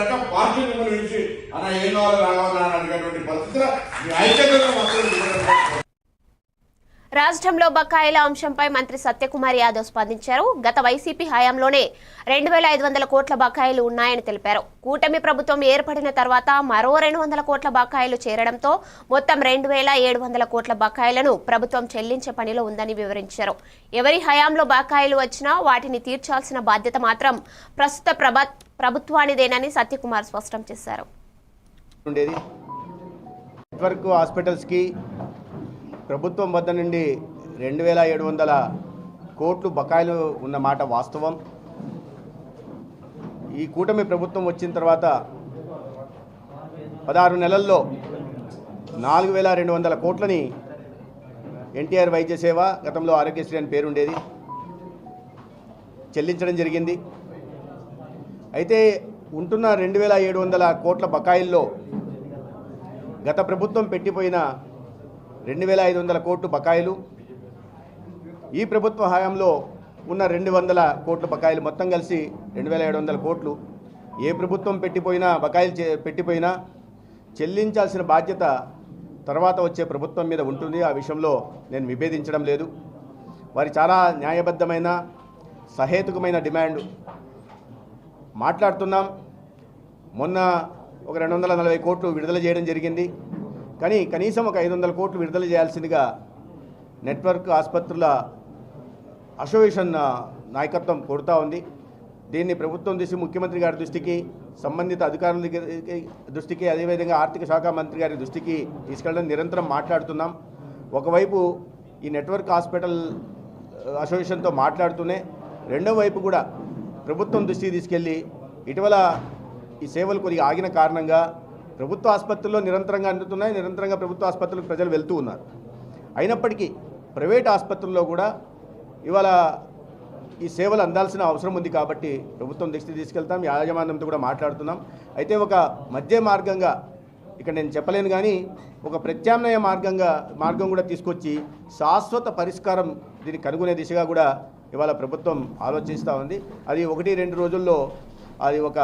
లెక్క పార్టీ మిమ్మల్ని విడిచి అన్న ఏం కావాలి రావాలని అడిగేటువంటి పరిస్థితిలో మీ ఐక్యతను మొత్తం రాష్ట్రంలో బకాయిల అంశంపై మంత్రి సత్యకుమార్ యాదవ్ స్పందించారు. గత వైసీపీ హయాంలోనే రెండు వేల ఐదు వందల కోట్ల బకాయిలు ఉన్నాయని తెలిపారు. కూటమి ప్రభుత్వం ఏర్పడిన తర్వాత మరో రెండు వందల కోట్ల బకాయిలు చేరడంతో మొత్తం రెండు వేల ఏడు వందల కోట్ల బకాయిలను ప్రభుత్వం చెల్లించే పనిలో ఉందని వివరించారు. ఎవరి హయాంలో బకాయిలు వచ్చినా వాటిని తీర్చాల్సిన బాధ్యత మాత్రం ప్రస్తుత ప్రభ ప్రభుత్వానిదేనని సత్యకుమార్ స్పష్టం చేశారు. హాస్పిటల్స్కి ప్రభుత్వం వద్ద నుండి రెండు వేల ఏడు వందల కోట్లు బకాయిలు ఉన్న మాట వాస్తవం. ఈ కూటమి ప్రభుత్వం వచ్చిన తర్వాత పదహారు నెలల్లో నాలుగు వేల రెండు వందల కోట్లని ఎన్టీఆర్ వైద్య సేవ గతంలో ఆరోగ్యశ్రీ అని పేరుండేది చెల్లించడం జరిగింది. అయితే ఉంటున్న రెండు వేల ఏడు వందల కోట్ల బకాయిల్లో గత ప్రభుత్వం పెట్టిపోయిన రెండు వేల ఐదు వందల కోట్లు బకాయిలు. ఈ ప్రభుత్వ హయాంలో ఉన్న రెండు వందల కోట్ల బకాయిలు మొత్తం కలిసి రెండు వేల ఏడు వందల కోట్లు. ఏ ప్రభుత్వం పెట్టిపోయినా బకాయిలు చే- పెట్టిపోయినా చెల్లించాల్సిన బాధ్యత తర్వాత వచ్చే ప్రభుత్వం మీద ఉంటుంది. ఆ విషయంలో నేను విభేదించడం లేదు. వారి చాలా న్యాయబద్ధమైన సహేతుకమైన డిమాండ్ మాట్లాడుతున్నాం. మొన్న ఒక రెండు వందల నలభై కోట్లు విడుదల చేయడం జరిగింది. కానీ కనీసం ఒక ఐదు వందల కోట్లు విడుదల చేయాల్సిందిగా నెట్వర్క్ ఆసుపత్రుల అసోసియేషన్ నాయకత్వం కోరుతూ ఉంది. దీన్ని ప్రభుత్వం దృష్టి ముఖ్యమంత్రి గారి దృష్టికి సంబంధిత అధికారుల దృష్టికి అదేవిధంగా ఆర్థిక శాఖ మంత్రి గారి దృష్టికి తీసుకెళ్ళడం నిరంతరం మాట్లాడుతున్నాం. ఒకవైపు ఈ నెట్వర్క్ హాస్పిటల్ అసోసియేషన్తో మాట్లాడుతూనే రెండో వైపు కూడా ప్రభుత్వం దృష్టికి తీసుకెళ్ళి ఇటీవల ఈ సేవలు కొద్దిగా ఆగిన కారణంగా ప్రభుత్వ ఆసుపత్రుల్లో నిరంతరంగా అందుతున్నాయి. నిరంతరంగా ప్రభుత్వ ఆసుపత్రులకు ప్రజలు వెళ్తూ ఉన్నారు. అయినప్పటికీ ప్రైవేట్ ఆసుపత్రుల్లో కూడా ఇవాళ ఈ సేవలు అందాల్సిన అవసరం ఉంది కాబట్టి ప్రభుత్వం దృష్టి తీసుకెళ్తాం. యాజమాన్యంతో కూడా మాట్లాడుతున్నాం. అయితే ఒక మధ్య మార్గంగా ఇక్కడ నేను చెప్పలేను కానీ ఒక ప్రత్యామ్నాయ మార్గంగా మార్గం కూడా తీసుకొచ్చి శాశ్వత పరిష్కారం దీన్ని కనుగొనే దిశగా కూడా ఇవాళ ప్రభుత్వం ఆలోచిస్తూ ఉంది. అది ఒకటి రెండు రోజుల్లో అది ఒక